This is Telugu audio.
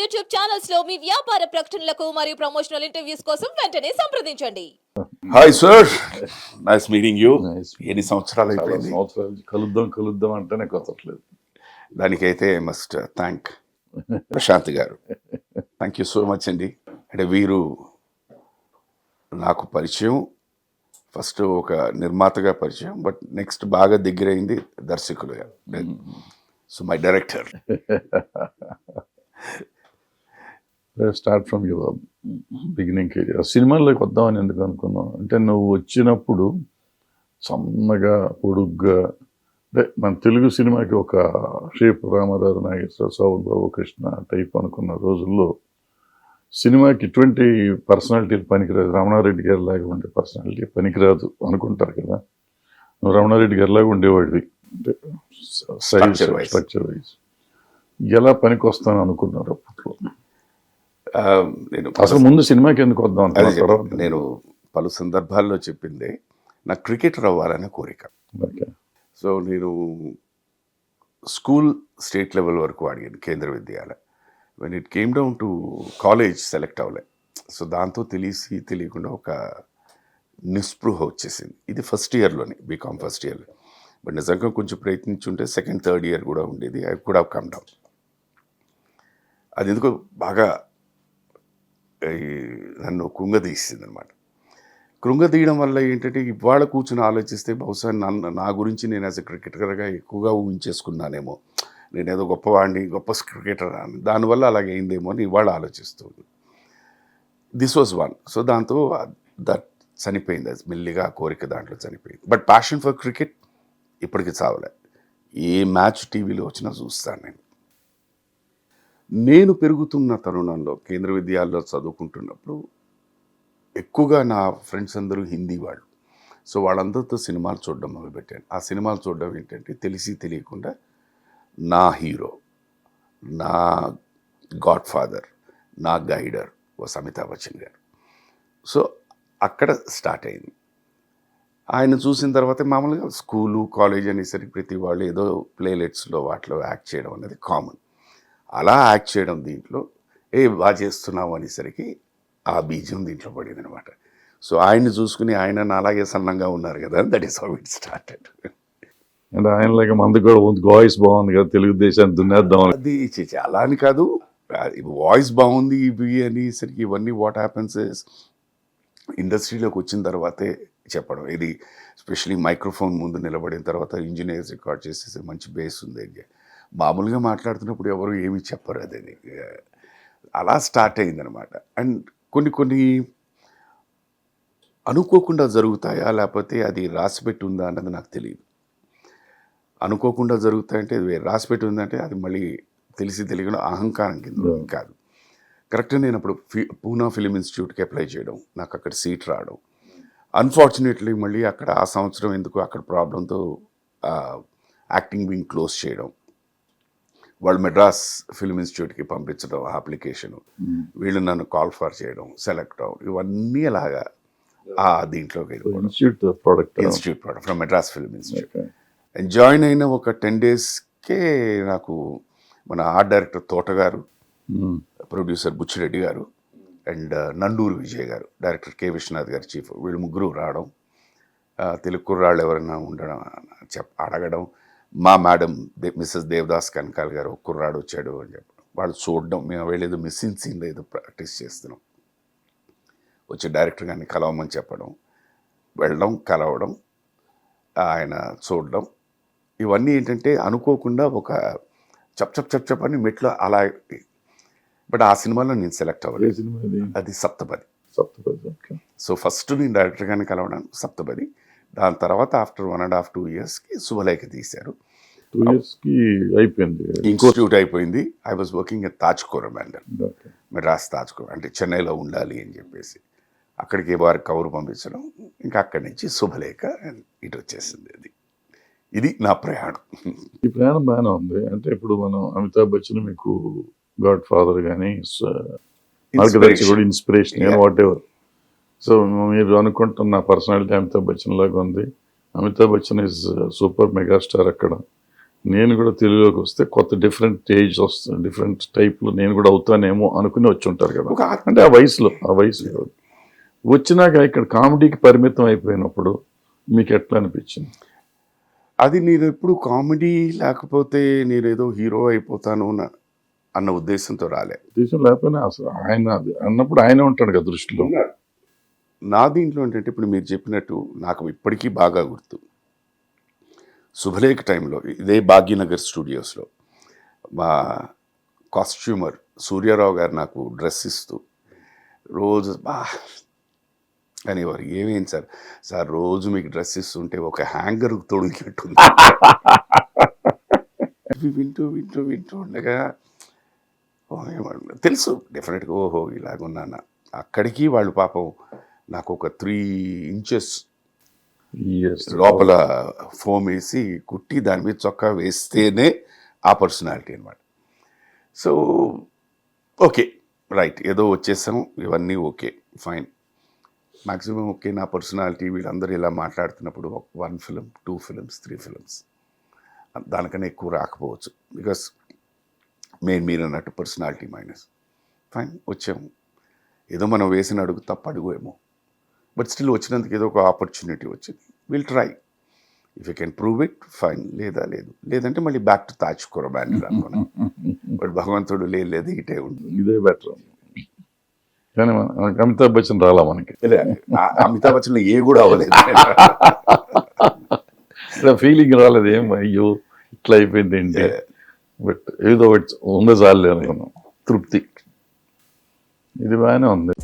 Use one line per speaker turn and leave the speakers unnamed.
యూట్యూబ్ ఛానల్స్లో మీ వ్యాపార ప్రకటనలకు మరియు ప్రమోషనల్ ఇంటర్వ్యూస్ కోసం వెంటనే సంప్రదించండి.
Hi sir nice meeting you. ఎన్ని సంవత్సరాలు అయిపోయింది?
సంవత్సరాల. కలుద్దాం కలుద్దాం అంటేనే కొత్తట్లేదు
దానికైతే మస్ట్ థ్యాంక్ ప్రశాంత్ గారు. థ్యాంక్ యూ సో మచ్ అండి. అంటే వీరు నాకు పరిచయం. ఫస్ట్ ఒక నిర్మాతగా పరిచయం బట్ నెక్స్ట్ బాగా దగ్గరైంది దర్శకులుగా. So my director
start from your beginning career సినిమాల్లోకి వద్దామని ఎందుకు అనుకున్నావు? అంటే నువ్వు వచ్చినప్పుడు సన్నగా పొడుగ్గా అంటే మన తెలుగు సినిమాకి ఒక షేప్ రామారావు నాగేశ్వర బాబు కృష్ణ టైప్ అనుకున్న రోజుల్లో సినిమాకి ఇటువంటి పర్సనాలిటీలు పనికిరాదు. రమణారెడ్డి గారి లాగా ఉండే పర్సనాలిటీ పనికిరాదు అనుకుంటారు కదా. నువ్వు రమణారెడ్డి గారి లాగా ఉండేవాడివి. అంటే సైజ్. స్ట్రక్చర్ వైజ్ ఎలా పనికి వస్తాను అనుకున్నారు అప్పట్లో?
నేను
అసలు ముందు సినిమాకి ఎందుకు వద్దాం.
నేను పలు సందర్భాల్లో చెప్పింది నాకు క్రికెటర్ అవ్వాలనే కోరిక. సో నేను స్కూల్ స్టేట్ లెవెల్ వరకు అడిగాను Kendriya Vidyalaya. When it came down to college select అవ్వలే. సో దాంతో తెలిసి తెలియకుండా ఒక నిస్పృహ వచ్చేసింది. ఇది ఫస్ట్ ఇయర్లోనే బీకామ్ ఫస్ట్ ఇయర్లో బట్ నిజంగా కొంచెం ప్రయత్నించుంటే సెకండ్ థర్డ్ ఇయర్ కూడా ఉండేది. ఐ కూడా కమ్ డౌన్ అది ఎందుకో బాగా ఈ నన్ను కృంగదీసింది అనమాట కృంగదీయడం వల్ల ఏంటంటే ఇవాళ కూర్చుని ఆలోచిస్తే బహుశా నన్ను నా గురించి నేను యాజ్ ఎ క్రికెటర్గా ఎక్కువగా ఊహించేసుకున్నానేమో. నేను ఏదో గొప్పవాడిని గొప్ప క్రికెటర్ అని. దానివల్ల అలాగే అయిందేమో అని ఇవాళ ఆలోచిస్తుంది దిస్ వాజ్ వన్ సో దాంతో దట్ చనిపోయింది. అది మెల్లిగా కోరిక దాంట్లో చనిపోయింది. బట్ ప్యాషన్ ఫర్ క్రికెట్ ఇప్పటికి చావలే. ఏ మ్యాచ్ టీవీలో వచ్చినా చూస్తాను నేను. నేను పెరుగుతున్న తరుణంలో కేంద్ర విద్యాలయంలో చదువుకుంటున్నప్పుడు ఎక్కువగా నా ఫ్రెండ్స్ అందరూ హిందీ వాళ్ళు. సో వాళ్ళందరితో సినిమాలు చూడడం మొదలుపెట్టాను. ఆ సినిమాలు చూడడం ఏంటంటే తెలిసి తెలియకుండా నా హీరో నా గాడ్ ఫాదర్ నా గైడర్ వాస్ అమితాబ్ బచ్చన్ గారు. సో అక్కడ స్టార్ట్ అయింది. ఆయన చూసిన తర్వాత మామూలుగా స్కూలు కాలేజ్ అనేసరికి ప్రతి వాళ్ళు ఏదో ప్లేలెట్స్లో వాటిలో యాక్ట్ చేయడం అనేది కామన్. అలా యాక్ట్ చేయడం దీంట్లో ఏ బాగా చేస్తున్నావు అనేసరికి ఆ బీజం దీంట్లో పడింది అనమాట సో ఆయన్ని చూసుకుని ఆయన అలాగే సన్నంగా ఉన్నారు కదా that is how it started
అంటే ఆయన లాగా మంది కూడా వాయిస్ బాగుంది కదా తెలుగుదేశాన్ని దున్నేద్దాం.
అది అలా అని కాదు. వాయిస్ బాగుంది ఇవి అనేసరికి ఇవన్నీ వాట్ హ్యాపెన్స్ ఇండస్ట్రీలోకి వచ్చిన తర్వాతే చెప్పడం. ఇది స్పెషలీ మైక్రోఫోన్ ముందు నిలబడిన తర్వాత ఇంజనీర్స్ రికార్డ్ చేసేసి మంచి బేస్ ఉంది. మామూలుగా మాట్లాడుతున్నప్పుడు ఎవరు ఏమీ చెప్పరు అది. అలా స్టార్ట్ అయిందనమాట అండ్ కొన్ని కొన్ని అనుకోకుండా జరుగుతాయా? లేకపోతే అది రాసిపెట్టి ఉందా అన్నది నాకు తెలియదు అనుకోకుండా జరుగుతాయంటే. రాసిపెట్టి ఉందంటే అది మళ్ళీ తెలిసి తెలియకుండా అహంకారం కింద. కాదు. కరెక్ట్ నేను అప్పుడు ఫి పూనా ఫిలిం ఇన్స్టిట్యూట్కి అప్లై చేయడం నాకు అక్కడ సీట్ రావడం. అన్ఫార్చునేట్లీ మళ్ళీ అక్కడ ఆ సంవత్సరం ఎందుకు అక్కడ ప్రాబ్లంతో యాక్టింగ్ వింగ్ క్లోజ్ చేయడం వాళ్ళు మెడ్రాస్ ఫిలిం ఇన్స్టిట్యూట్కి పంపించడం అప్లికేషను. వీళ్ళు నన్ను కాల్ ఫర్ చేయడం సెలెక్ట్ అవ్వడం ఇవన్నీ అలాగా ఆ దీంట్లోకి
institute product.
Institute from Madras film institute. Join అయిన ఒక టెన్ డేస్కే నాకు మన ఆర్ట్ డైరెక్టర్ తోటగారు. ప్రొడ్యూసర్ బుచ్చిరెడ్డి గారు అండ్ నండూరు విజయ్ గారు డైరెక్టర్ కె విశ్వనాథ్ గారు చీఫ్. వీళ్ళు ముగ్గురు రావడం ఆ, తెలుగు కుర్రాళ్ళు ఎవరైనా ఉండడం చెప్ అడగడం మా మేడం మిస్సెస్ దేవదాస్ కనకాల్ గారు కుర్రాడు వచ్చాడు అని చెప్పడం వాళ్ళు చూడడం మేము వెళ్ళేదో మిస్సింగ్ సీన్లో ఏదో ప్రాక్టీస్ చేస్తున్నాం. వచ్చి డైరెక్టర్ గారిని కలవమని చెప్పడం వెళ్ళడం కలవడం ఆయన చూడడం. ఇవన్నీ ఏంటంటే అనుకోకుండా ఒక చప్ చప్ చప్ చప్ అని మెట్లు అలా బట్ ఆ సినిమాలో నేను సెలెక్ట్ అవ్వలేదు. అది? సప్తపది.
సప్తపది
సో ఫస్ట్ నేను డైరెక్టర్ గారిని కలవడం సప్తపది. దాని తర్వాత after one and half two ఇయర్స్కి శుభలేఖ తీశారు.
టూ ఇయర్స్కి అయిపోయింది.
ఇన్స్టిట్యూట్ అయిపోయింది. I was working at Taj Coromandel
okay.
Madras Taj కోర అంటే చెన్నైలో ఉండాలి అని చెప్పేసి. అక్కడికి వారి కౌరు పంపించడం ఇంకా అక్కడి నుంచి శుభలేఖ ఇటు వచ్చేసింది అది. ఇది నా ప్రయాణం.
ఈ ప్రయాణం బాగానే ఉంది. అంటే ఇప్పుడు మనం అమితాబ్ బచ్చన్ మీకు గాడ్ ఫాదర్ కానీ ఇన్స్పిరేషన్. వాట్ ఎవర్ సో మీరు అనుకుంటున్న పర్సనాలిటీ అమితాబ్ బచ్చన్ లాగా ఉంది. Amitabh Bachchan is super megastar అక్కడ. నేను కూడా తెలుగులోకి వస్తే కొత్త డిఫరెంట్ స్టేజ్ వస్తుంది డిఫరెంట్ టైప్లో నేను కూడా అవుతానేమో అనుకుని వచ్చి ఉంటారు కదా. అంటే ఆ వయసులో ఆ వయసులో వచ్చినాక ఇక్కడ కామెడీకి పరిమితం అయిపోయినప్పుడు మీకు ఎట్లా అనిపించింది?
అది నేను ఎప్పుడు కామెడీ లేకపోతే నేను ఏదో హీరో అయిపోతాను అన్న- ఉద్దేశంతో రాలే.
దేశం లేకపోయినా అసలు ఆయన అది అన్నప్పుడు ఆయనే ఉంటాడు కదా దృష్టిలో.
నా దీంట్లో ఏంటంటే ఇప్పుడు మీరు చెప్పినట్టు నాకు ఇప్పటికీ బాగా గుర్తు. శుభలేఖ టైంలో ఇదే భాగ్యనగర్ స్టూడియోస్లో మా కాస్ట్యూమర్ సూర్యారావు గారు నాకు డ్రెస్ ఇస్తూ రోజు బా అనేవారు ఏమేం సార్ సార్ రోజు మీకు డ్రెస్ ఇస్తుంటే ఒక హ్యాంగర్ తొడిగినట్టుంది. ఇవి వింటూ వింటూ వింటూ ఉండగా ఓ, తెలుసు డెఫినెట్గా ఓహో ఇలాగున్నాను. అక్కడికి వాళ్ళు పాపం నాకు ఒక త్రీ ఇంచెస్. లోపల ఫోమ్ వేసి కుట్టి దాని మీద చొక్కా వేస్తేనే ఆ పర్సనాలిటీ అనమాట సో ఓకే రైట్ ఏదో వచ్చేసాం ఇవన్నీ ఓకే ఫైన్ మాక్సిమం ఓకే నా పర్సనాలిటీ వీళ్ళందరూ ఇలా మాట్లాడుతున్నప్పుడు one film two films three films దానికన్నా ఎక్కువ రాకపోవచ్చు బికాస్ మెయిన్ మీరు అన్నట్టు పర్సనాలిటీ మైనస్ ఫైన్ వచ్చాము. ఏదో మనం వేసిన అడుగు తప్ప అడుగు ఏమో. బట్ స్టిల్ వచ్చినందుకు ఏదో ఒక ఆపర్చునిటీ వచ్చింది. Will try if you can prove it fine లేదా లేదు. లేదంటే మళ్ళీ బ్యాక్ టు తాజ్ బ్యాండ్ అనుకున్నాను బట్ భగవంతుడు లేదు లేదు ఇటే ఉంటుంది.
ఇదే బెటర్ కానీ మనకి అమితాబ్ బచ్చన్ రాలా మనకి?
అమితాబ్ బచ్చన్ ఏ కూడా అవ్వలేదు.
ఇలా ఫీలింగ్ రాలేదు. ఏం అయ్యో ఇట్లా అయిపోయింది ఏంటి? బట్ ఏదో ఒకటి ఉంది చాలే అనుకున్నాం. తృప్తి. ఇది బాగానే ఉంది.